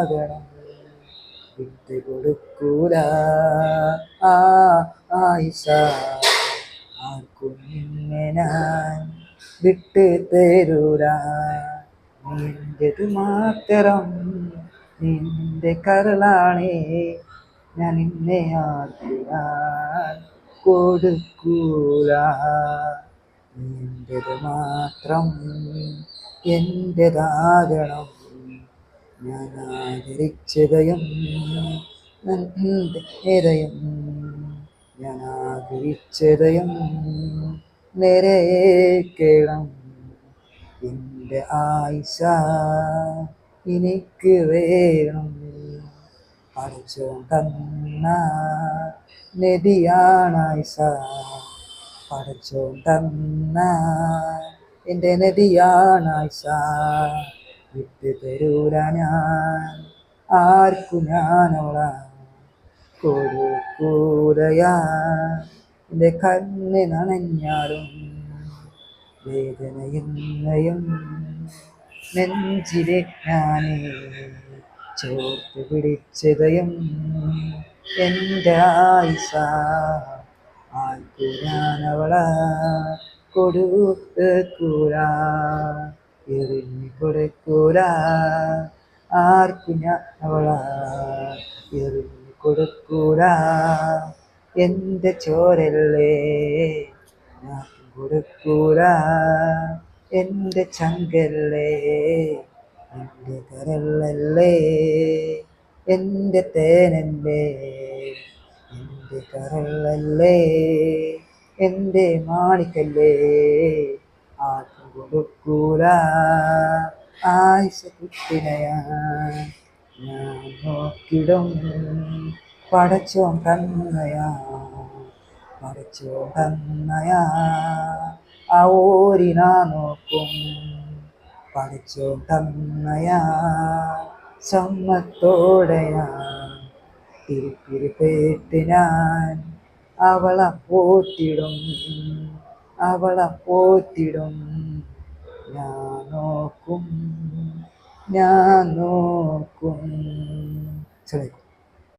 എന്റേതാകണം വിട്ടു കൊടുക്കൂല. ആ ആയിഷ ആർക്കും ഞാൻ വിട്ട് തരൂല. നിന്റേത് മാത്രം നിന്റെ കരളാണേ. ഞാൻ നിന്നെ ആർക്കാൻ കൊടുക്കൂല. നിന്റേത് മാത്രം എന്റേതാകണം. ആദരിച്ചതയും ഹൃദയം ആദരിച്ചതയും നിരയേക്കണം എന്റെ ആയിഷ എനിക്ക് വേണം. പഠിച്ചു തന്ന നദിയാണ് ആയിഷ. പഠിച്ചു തന്ന എന്റെ നദിയാണ് ആയിഷ. വിട്ടു തരൂല ഞാൻ ആർക്കു ഞാനോള കൊടുക്കൂലയാ. എന്റെ കണ്ണ് നനഞ്ഞാലും വേദനയുന്നയും നെഞ്ചിലെ ഞാനേ ചോർത്ത് പിടിച്ചതയും എന്റെ ആയിഷ ആർക്കു ഞാനവള. കൊടുക്കൂല. എറിഞ്ഞു കൊടുക്കൂല ആർക്കു ഞാൻ അവള. എറിഞ്ഞു കൊടുക്കൂല എന്റെ ചോരല്ലേ. ഞാൻ കൊടുക്കൂല എന്റെ ചങ്കല്ലേ. എന്റെ കരളല്ലേ എന്റെ തേനല്ലേ. എന്റെ കരളല്ലേ എന്റെ മാണിക്കല്ലേ. ആർക്കും കൊടുക്കൂല. ആയിഷ കുട്ടിനയാ ഞാൻ നോക്കിടും. പടച്ചോൻ തന്നയാ പടച്ചോ തന്നയാ. ആ ഓരിനാ നോക്കും പഠിച്ചോ തന്നയാ. സമ്മത്തോടെയാ തിരുപ്പിരിപ്പേറ്റ് ഞാൻ അവളെ പോറ്റിടും അവളെ പോറ്റിടും. ഞാൻ നോക്കും. ഞാൻ നോക്കും. ശരി